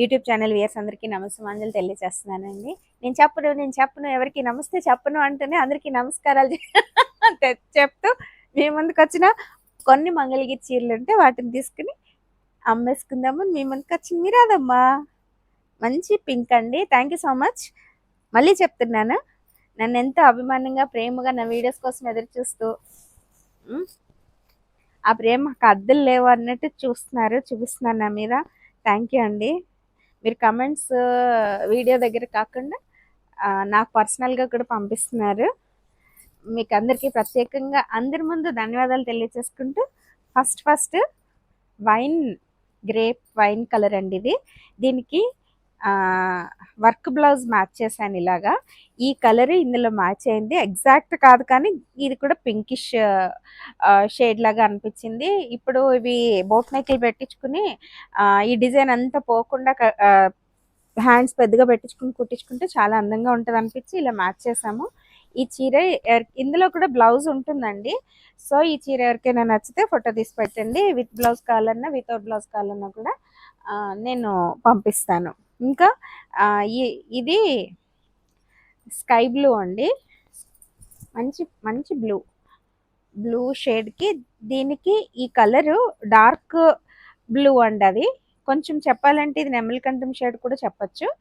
YouTube channel viewers అందరికీ నమస్కారాలు తెలియజేస్తున్నానండి. నేను చెప్పను నేను చెప్పను ఎవరికి నమస్తే చెప్పను అంటేనే అందరికీ నమస్కారాలు చెప్తూ మీ ముందుకు వచ్చిన కొన్ని మంగళగిరి చీరలు ఉంటే వాటిని తీసుకుని అమ్మేసుకుందాము. మీ ముందుకు వచ్చింది మీరాదమ్మా మంచి పింక్ అండి. Thank you so much. మళ్ళీ చెప్తున్నాను. నన్ను ఎంతో అభిమానంగా ప్రేమగా నా వీడియోస్ కోసం ఎదురు చూస్తూ ఆ ప్రేమకు అద్దెలు లేవు అన్నట్టు చూస్తున్నారు చూపిస్తున్నారు నా మీద. థ్యాంక్ యూ అండి. మీరు కమెంట్స్ వీడియో uh, దగ్గర కాకుండా నాకు పర్సనల్గా కూడా పంపిస్తున్నారు. మీకు అందరికీ ప్రత్యేకంగా అందరి ముందు ధన్యవాదాలు తెలియచేసుకుంటూ first first wine grape wine colour అండి ఇది. దీనికి వర్క్ బ్లౌజ్ మ్యాచ్ చేశాను ఇలాగా. ఈ కలర్ ఇందులో మ్యాచ్ అయింది. ఎగ్జాక్ట్ కాదు కానీ ఇది కూడా పింకిష్ షేడ్ లాగా అనిపించింది. ఇప్పుడు ఇవి బోట్ నెక్లు పెట్టించుకుని ఈ డిజైన్ అంతా పోకుండా హ్యాండ్స్ పెద్దగా పెట్టించుకుని కుట్టించుకుంటే చాలా అందంగా ఉంటుంది అనిపించి ఇలా మ్యాచ్ చేసాము ఈ చీర ఎర్- ఇందులో కూడా బ్లౌజ్ ఉంటుందండి. సో ఈ చీర ఎవరికైనా నచ్చితే ఫోటో తీసి పెట్టండి. విత్ బ్లౌజ్ కావాలన్నా వితౌట్ బ్లౌజ్ కావాలన్నా కూడా నేను పంపిస్తాను. ఇంకా ఈ- ఇది స్కై బ్లూ అండి. మంచి మంచి బ్లూ. బ్లూ షేడ్కి దీనికి ఈ కలరు డార్క్ బ్లూ అండి అది. కొంచెం చెప్పాలంటే ఇది నెమలికంఠం షేడ్ కూడా చెప్పొచ్చు.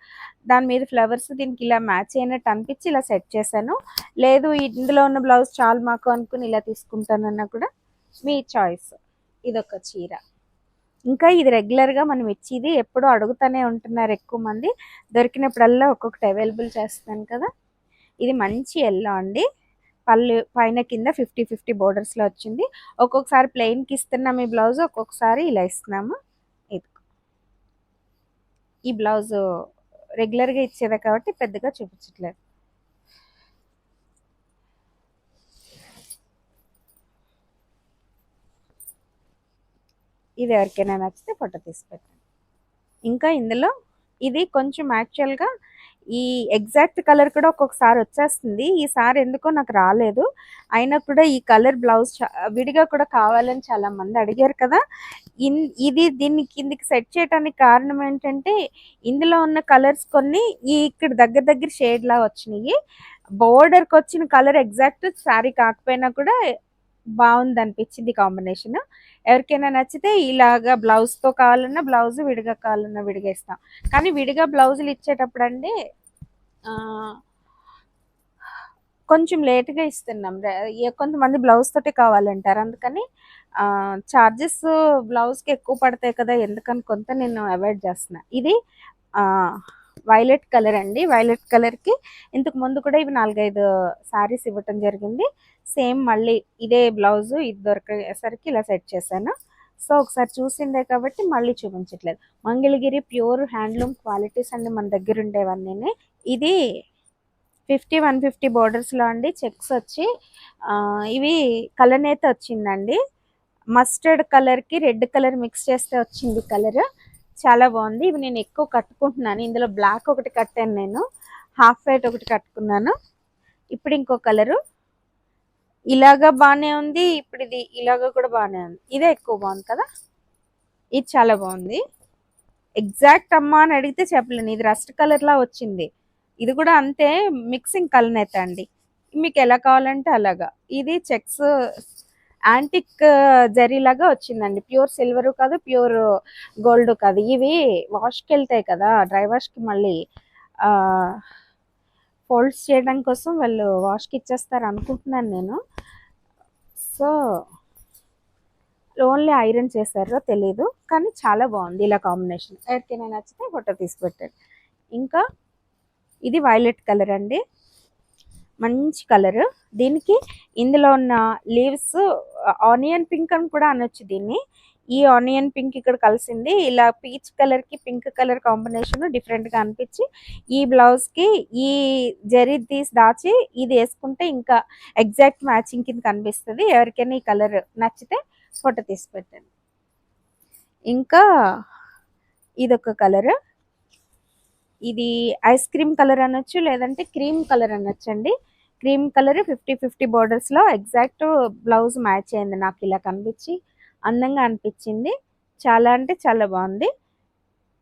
దాని మీద ఫ్లవర్స్ దీనికి ఇలా మ్యాచ్ అయినట్టు అనిపించి ఇలా సెట్ చేశాను. లేదు ఇందులో ఉన్న బ్లౌజ్ చాలు మాకు అనుకుని ఇలా తీసుకుంటానన్నా కూడా మీ చాయిస్. ఇదొక చీర. ఇంకా ఇది రెగ్యులర్గా మనం ఇచ్చేది ఎప్పుడూ అడుగుతూనే ఉంటున్నారు ఎక్కువ మంది. దొరికినప్పుడల్లా ఒక్కొక్కటి అవైలబుల్ చేస్తాను కదా. ఇది మంచి ఎల్లో అండి. పళ్ళు పైన కింద ఫిఫ్టీ ఫిఫ్టీ బోర్డర్స్లో వచ్చింది. ఒక్కొక్కసారి ప్లెయిన్కి ఇస్తున్నాం ఈ బ్లౌజ్ ఒక్కొక్కసారి ఇలా ఇస్తున్నాము. ఇది ఈ బ్లౌజ్ రెగ్యులర్గా ఇచ్చేదే కాబట్టి పెద్దగా చూపించట్లేదు. ఇది ఎవరికైనా నచ్చితే ఫోటో తీసి పెట్టండి ఇంకా ఇందులో ఇది కొంచెం యాక్చువల్గా ఈ ఎగ్జాక్ట్ కలర్ కూడా ఒక్కొక్కసారి వచ్చేస్తుంది. ఈసారి ఎందుకో నాకు రాలేదు. అయినా కూడా ఈ కలర్ బ్లౌజ్ విడిగా కూడా కావాలని చాలా మంది అడిగారు కదా. ఇన్ ఇది దీన్ని కిందికి సెట్ చేయడానికి కారణం ఏంటంటే ఇందులో ఉన్న కలర్స్ కొన్ని ఈ ఇక్కడ దగ్గర దగ్గర షేడ్లా వచ్చినాయి. బోర్డర్కి వచ్చిన కలర్ ఎగ్జాక్ట్ శారీ కాకపోయినా కూడా బాగుంది అనిపించింది కాంబినేషన్. ఎవరికైనా నచ్చితే ఇలాగా బ్లౌజ్తో కావాలన్నా బ్లౌజ్ విడిగా కావాలన్నా విడిగా ఇస్తాం కానీ విడిగా బ్లౌజులు ఇచ్చేటప్పుడు అండి కొంచెం లేట్గా ఇస్తున్నాం. కొంతమంది బ్లౌజ్ తోటి కావాలంటారు. అందుకని చార్జెస్ బ్లౌజ్కి ఎక్కువ పడతాయి కదా ఎందుకని కొంత నేను అవాయిడ్ చేస్తున్నా. ఇది వైలెట్ కలర్ అండి. వైలెట్ కలర్కి ఇంతకు ముందు కూడా ఇవి నాలుగైదు సారీస్ ఇవ్వటం జరిగింది. సేమ్ మళ్ళీ ఇదే బ్లౌజ్ ఇది దొరికేసరికి ఇలా సెట్ చేశాను. సో ఒకసారి చూసిందే కాబట్టి మళ్ళీ చూపించట్లేదు. మంగళగిరి ప్యూర్ హ్యాండ్లూమ్ క్వాలిటీస్ అండి మన దగ్గర ఉండేవన్నీ ఇది ఫిఫ్టీ వన్ ఫిఫ్టీ బోర్డర్స్లో అండి. చెక్స్ వచ్చి ఇవి ఇవి కలనేత వచ్చిందండి. మస్టర్డ్ కలర్కి రెడ్ కలర్ మిక్స్ చేస్తే వచ్చింది కలర్. చాలా బాగుంది. ఇవి నేను ఎక్కువ కట్టుకుంటున్నాను. ఇందులో బ్లాక్ ఒకటి కట్టాను నేను. హాఫ్ వైట్ ఒకటి కట్టుకున్నాను. ఇప్పుడు ఇంకో కలరు ఇలాగా బాగానే ఉంది. ఇప్పుడు ఇది ఇలాగా కూడా బాగానే ఉంది. ఇదే ఎక్కువ బాగుంది కదా? ఇది చాలా బాగుంది. ఎగ్జాక్ట్ అమ్మా అని అడిగితే చెప్పలేను. ఇది రస్ట్ కలర్ లా వచ్చింది. ఇది కూడా అంతే. మిక్సింగ్ కలనేత అండి. మీకు ఎలా కావాలంటే అలాగా. ఇది చెక్స్ యాంటిక్ జరీ లాగా వచ్చిందండి. ప్యూర్ సిల్వర్ కాదు ప్యూర్ గోల్డ్ కాదు. ఇవి వాష్కి వెళ్తాయి కదా డ్రై వాష్కి మళ్ళీ ఫోల్డ్స్ చేయడం కోసం వాళ్ళు వాష్కి ఇచ్చేస్తారు అనుకుంటున్నాను నేను. సో ఓన్లీ ఐరన్ చేశారో తెలీదు కానీ చాలా బాగుంది ఇలా కాంబినేషన్. ఎవరికైనా నచ్చితే ఫోటో తీసి పెట్టండి. ఇంకా ఇది వైలెట్ కలర్ అండి. మంచి కలర్. దీనికి ఇందులో ఉన్న లీవ్స్ ఆనియన్ పింక్ అని కూడా అనొచ్చు దీన్ని. ఈ ఆనియన్ పింక్ ఇక్కడ కలిసింది. ఇలా పీచ్ కలర్కి పింక్ కలర్ కాంబినేషన్ డిఫరెంట్గా అనిపించి ఈ బ్లౌజ్కి ఈ జరీ తీసి దాచి ఇది వేసుకుంటే ఇంకా ఎగ్జాక్ట్ మ్యాచింగ్ కింద కనిపిస్తుంది. ఎవరికైనా ఈ కలర్ నచ్చితే ఫోటో తీసి పెట్టండి. ఇంకా ఇదొక కలర్. ఇది ఐస్ క్రీమ్ కలర్ అనొచ్చు లేదంటే క్రీమ్ కలర్ అనొచ్చు అండి క్రీమ్ కలర్ ఫిఫ్టీ ఫిఫ్టీ బోర్డర్స్లో ఎగ్జాక్ట్ బ్లౌజ్ మ్యాచ్ అయింది నాకు ఇలా కనిపించి. అందంగా అనిపించింది. చాలా అంటే చాలా బాగుంది.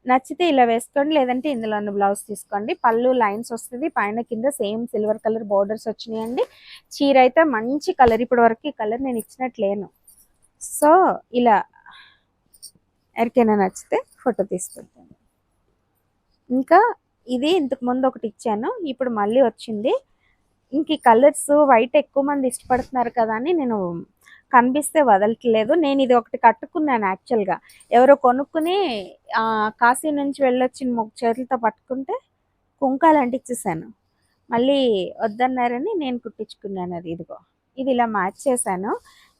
నచ్చితే ఇలా వేసుకోండి లేదంటే ఇందులో ఉన్న బ్లౌజ్ తీసుకోండి. పళ్ళు లైన్స్ వస్తుంది పైన కింద సేమ్ సిల్వర్ కలర్ బోర్డర్స్ వచ్చినాయండి. చీర అయితే మంచి కలర్ ఇప్పటి వరకు ఈ కలర్ నేను ఇచ్చినట్లేను. సో ఇలా ఎవరికైనా నచ్చితే ఫోటో తీసుకుంటాను. ఇంకా ఇది ఇంతకు ముందు ఒకటి ఇచ్చాను ఇప్పుడు మళ్ళీ వచ్చింది. ఇంక ఈ కలర్స్ వైట్ ఎక్కువ మంది ఇష్టపడుతున్నారు కదా అని నేను కనిపిస్తే వదలట్లేదు. నేను ఇది ఒకటి కట్టుకున్నాను యాక్చువల్గా. ఎవరో కొనుక్కుని కాశీ నుంచి వెళ్ళొచ్చిన మొక్క చేతులతో పట్టుకుంటే కుంకాలు అంటించేసాను మళ్ళీ వద్దన్నారని నేను కుట్టించుకున్నాను అది ఇదిగో. ఇది ఇలా మ్యాచ్ చేశాను.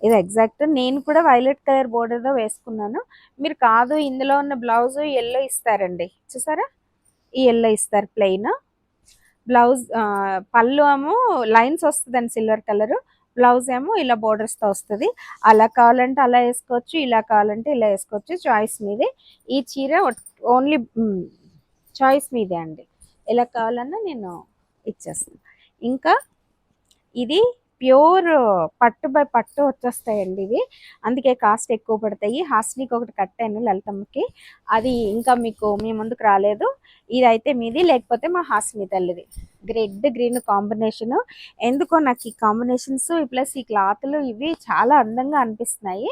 ఇది ఎగ్జాక్ట్ నేను కూడా వైలెట్ కలర్ బోర్డర్తో వేసుకున్నాను. మీరు కాదు ఇందులో ఉన్న బ్లౌజు ఎల్లో ఇస్తారండి. చూసారా? ఈ ఎల్లో ఇస్తారు ప్లెయిన్ బ్లౌజ్ పళ్ళు ఏమో లైన్స్ వస్తుందండి సిల్వర్ కలర్ బ్లౌజ్ ఏమో ఇలా బోర్డర్స్తో వస్తుంది. అలా కావాలంటే అలా వేసుకోవచ్చు ఇలా కావాలంటే ఇలా వేసుకోవచ్చు. చాయిస్ మీదే. ఈ చీర ఓన్లీ చాయిస్ మీదే అండి. ఎలా కావాలన్నా నేను ఇచ్చేస్తాను. ఇంకా ఇది ప్యూర్ పట్టు బై పట్టు వచ్చేస్తాయండి ఇవి. అందుకే కాస్ట్ ఎక్కువ పడతాయి. హాస్నికి ఒకటి కట్టాను లలితమ్మకి. అది ఇంకా మీకు మీ ముందుకు రాలేదు. ఇది అయితే మీది లేకపోతే మా హాస్ని తల్లిది. రెడ్ గ్రీన్ కాంబినేషన్ ఎందుకో నాకు ఈ కాంబినేషన్స్ ప్లస్ ఈ క్లాత్లు ఇవి చాలా అందంగా అనిపిస్తున్నాయి.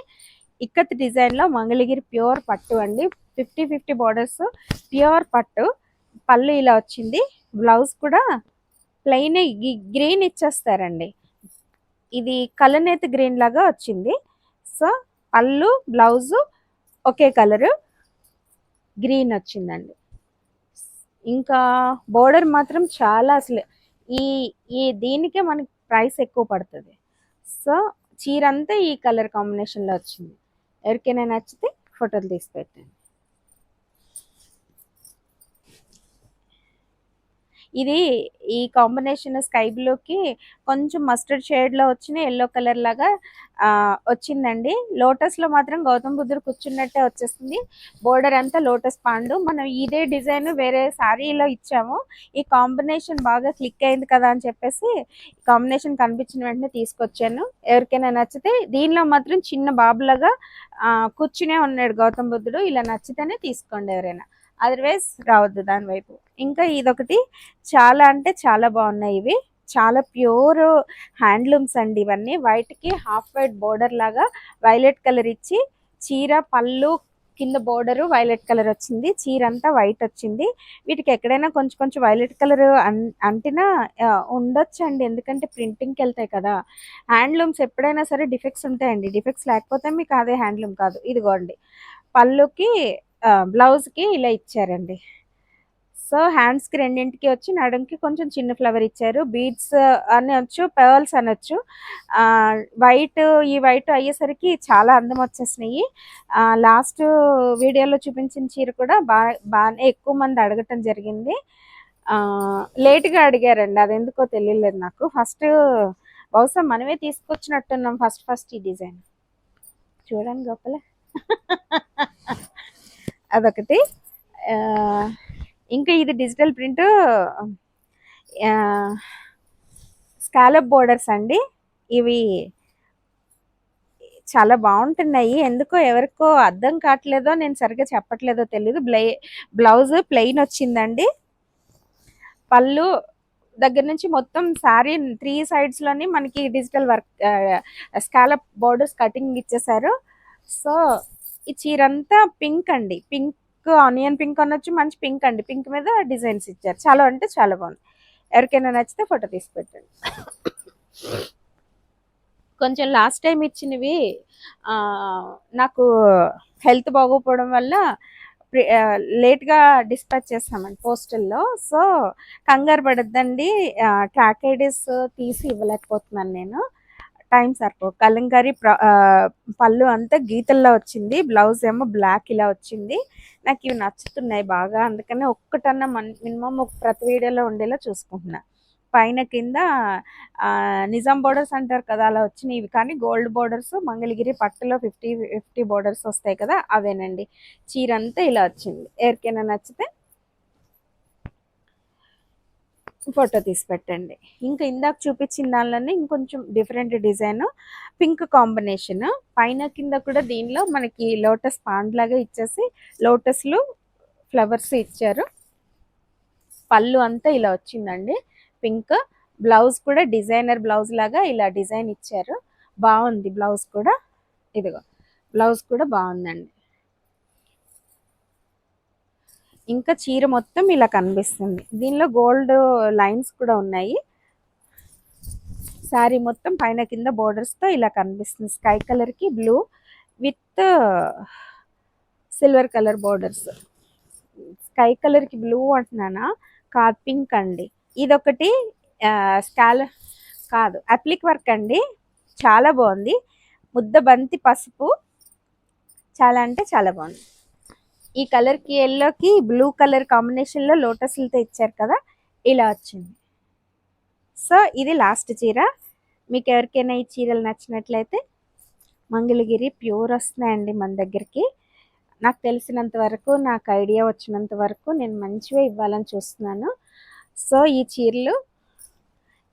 ఇక్కత్ డిజైన్లో మంగళగిరి ప్యూర్ పట్టు అండి. ఫిఫ్టీ ఫిఫ్టీ బార్డర్స్ ప్యూర్ పట్టు. పళ్ళు ఇలా వచ్చింది. బ్లౌజ్ కూడా ప్లెయిన్ గ్రీన్ ఇచ్చేస్తారండి. ఇది కలనేత గ్రీన్ లాగా వచ్చింది. సో పళ్ళు బ్లౌజు ఒకే కలరు గ్రీన్ వచ్చిందండి. ఇంకా బోర్డర్ మాత్రం చాలా అసలు ఈ ఈ దీనికే మనకి ప్రైస్ ఎక్కువ పడుతుంది. సో చీర అంతా ఈ కలర్ కాంబినేషన్లో వచ్చింది. ఎవరికైనా నచ్చితే ఫోటోలు తీసి పెట్టండి. ఇది ఈ కాంబినేషన్ స్కై బ్లూకి కొంచెం మస్టర్డ్ షేడ్లో వచ్చిన ఎల్లో కలర్ లాగా ఆ, వచ్చిందండి. లోటస్లో మాత్రం గౌతమ్ బుద్ధుడు కూర్చున్నట్టే వచ్చేస్తుంది బోర్డర్ అంతా లోటస్ పాండు. మనం ఇదే డిజైన్ వేరే శారీలో ఇచ్చాము. ఈ కాంబినేషన్ బాగా క్లిక్ అయింది కదా అని చెప్పేసి కాంబినేషన్ కనిపించిన వెంటనే తీసుకొచ్చాను. ఎవరికైనా నచ్చితే దీనిలో మాత్రం చిన్న బాబులాగా కూర్చునే ఉన్నాడు గౌతమ్ బుద్ధుడు. ఇలా నచ్చితేనే తీసుకోండి ఎవరైనా. అదర్వైజ్ రావద్దు దాని వైపు. ఇంకా ఇదొకటి చాలా అంటే చాలా బాగున్నాయి ఇవి. చాలా ప్యూర్ హ్యాండ్లూమ్స్ అండి ఇవన్నీ. వైట్కి హాఫ్ వైట్ బోర్డర్ లాగా వైలెట్ కలర్ ఇచ్చి చీర పళ్ళు కింద బోర్డరు వైలెట్ కలర్ వచ్చింది. చీర అంతా వైట్ వచ్చింది. వీటికి ఎక్కడైనా కొంచెం కొంచెం వైలెట్ కలర్ అంటినా ఉండొచ్చు అండి ఎందుకంటే ప్రింటింగ్కి వెళ్తాయి కదా. హ్యాండ్లూమ్స్ ఎప్పుడైనా సరే డిఫెక్ట్స్ ఉంటాయండి. డిఫెక్ట్స్ లేకపోతే మీకు అదే హ్యాండ్లూమ్ కాదు. ఇదిగోండి. పళ్ళుకి బ్లౌజ్కి ఇలా ఇచ్చారండి. సో హ్యాండ్స్కి రెండింటికి వచ్చి నడుంకి కొంచెం చిన్న ఫ్లవర్ ఇచ్చారు. బీడ్స్ అనొచ్చు పర్ల్స్ అనొచ్చు. వైట్ ఈ వైట్ అయ్యేసరికి చాలా అందం వచ్చేసినాయి. లాస్ట్ వీడియోలో చూపించిన చీర కూడా బాగా బాగానే ఎక్కువ మంది అడగటం జరిగింది. లేట్గా అడిగారండి. అది ఎందుకో తెలియలేదు నాకు. ఫస్ట్ బహుశా మనమే తీసుకొచ్చినట్టున్నాం ఫస్ట్ ఫస్ట్ ఈ డిజైన్. చూడండి గొప్పలే అదొకటి. ఇంకా ఇది డిజిటల్ ప్రింట్ స్కాలప్ బోర్డర్స్ అండి. ఇవి చాలా బాగుంటున్నాయి. ఎందుకో ఎవరికో అర్థం కావట్లేదో నేను సరిగ్గా చెప్పట్లేదో తెలియదు బ్లై బ్లౌజ్ ప్లెయిన్ వచ్చిందండి. పళ్ళు దగ్గర నుంచి మొత్తం శారీ త్రీ సైడ్స్లోని మనకి digital work scallop borders cutting ఇచ్చేసారు సో ఈ చీర అంతా పింక్ అండి. పింక్ ఆనియన్ పింక్ అనొచ్చు మంచి పింక్ అండి. పింక్ మీద డిజైన్స్ ఇచ్చారు. చాలా అంటే చాలా బాగుంది. ఎవరికైనా నచ్చితే ఫోటో తీసి పెట్టండి. కొంచెం లాస్ట్ టైం ఇచ్చినవి నాకు హెల్త్ బాగోపోవడం వల్ల లేట్గా డిస్పాచ్ చేస్తామండి పోస్టల్లో. సో కంగారు పడద్దండి. ట్రాక్ ఐడీస్ తీసి ఇవ్వలేకపోతున్నాను నేను. టైం సరిపో కలంకారీ ప్ర- పళ్ళు అంతా గీతల్లో వచ్చింది. బ్లౌజ్ ఏమో బ్లాక్ ఇలా వచ్చింది. నాకు ఇవి నచ్చుతున్నాయి బాగా. అందుకనే ఒక్కటన్నా మినిమం ఒక ప్రతి వీడియోలో ఉండేలా చూసుకుంటున్నా. పైన కింద నిజాం బోర్డర్స్ అంటారు కదా అలా వచ్చినాయి ఇవి కానీ గోల్డ్ బోర్డర్స్ మంగళగిరి పట్టులో ఫిఫ్టీ ఫిఫ్టీ బోర్డర్స్ వస్తాయి కదా అవేనండి. చీర అంతా ఇలా వచ్చింది. ఎవరికైనా నచ్చితే ఫోటో తీసి పెట్టండి ఇంకా ఇందాక చూపించిన దానిలోనే ఇంకొంచెం డిఫరెంట్ డిజైన్ పింక్ కాంబినేషన్ పైన కింద కూడా దీనిలో మనకి లోటస్ పాండ్ లాగా ఇచ్చేసి లోటస్లు ఫ్లవర్స్ ఇచ్చారు. పళ్ళు అంతా ఇలా వచ్చిందండి. పింక్ బ్లౌజ్ కూడా డిజైనర్ బ్లౌజ్ లాగా ఇలా డిజైన్ ఇచ్చారు. బాగుంది బ్లౌజ్ కూడా. ఇదిగో బ్లౌజ్ కూడా బాగుందండి. ఇంకా చీర మొత్తం ఇలా కనిపిస్తుంది. దీనిలో గోల్డ్ లైన్స్ కూడా ఉన్నాయి. శారీ మొత్తం పైన కింద బోర్డర్స్తో ఇలా కనిపిస్తుంది. స్కై కలర్కి blue with silver colour borders sky కలర్కి బ్లూ అంటున్నానా? కాదు పింక్ అండి. ఇదొకటి స్కాల కాదు అప్లిక్ వర్క్ అండి. చాలా బాగుంది. ముద్ద బంతి పసుపు. చాలా అంటే చాలా బాగుంది. ఈ కలర్కి ఎల్లోకి బ్లూ కలర్ కాంబినేషన్లో లోటస్లతో ఇచ్చారు కదా ఇలా వచ్చింది. సో ఇది లాస్ట్ చీర. మీకు ఎవరికైనా ఈ చీరలు నచ్చినట్లయితే మంగళగిరి ప్యూర్ వస్తున్నాయండి మన దగ్గరికి. నాకు తెలిసినంత వరకు నాకు ఐడియా వచ్చినంత వరకు నేను మంచిగా ఇవ్వాలని చూస్తున్నాను. సో ఈ చీరలు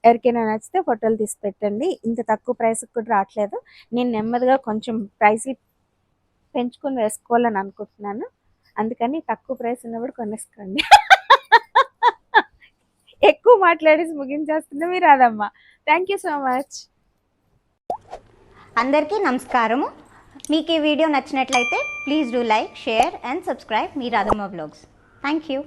ఎవరికైనా నచ్చితే ఫోటోలు తీసి పెట్టండి. ఇంత తక్కువ ప్రైస్కి కూడా రావట్లేదు. నేను నెమ్మదిగా కొంచెం ప్రైస్ పెంచుకొని వేసుకోవాలని అనుకుంటున్నాను. అందుకని తక్కువ ప్రైస్ ఉన్నప్పుడు కొనేసుకోండి. ఎక్కువ మాట్లాడేసి ముగించేస్తుంది. మీరు అదమ్మా థ్యాంక్ యూ సో మచ్ అందరికీ నమస్కారము. మీకు ఈ వీడియో నచ్చినట్లయితే please do like share and subscribe me Radhamma blogs thank you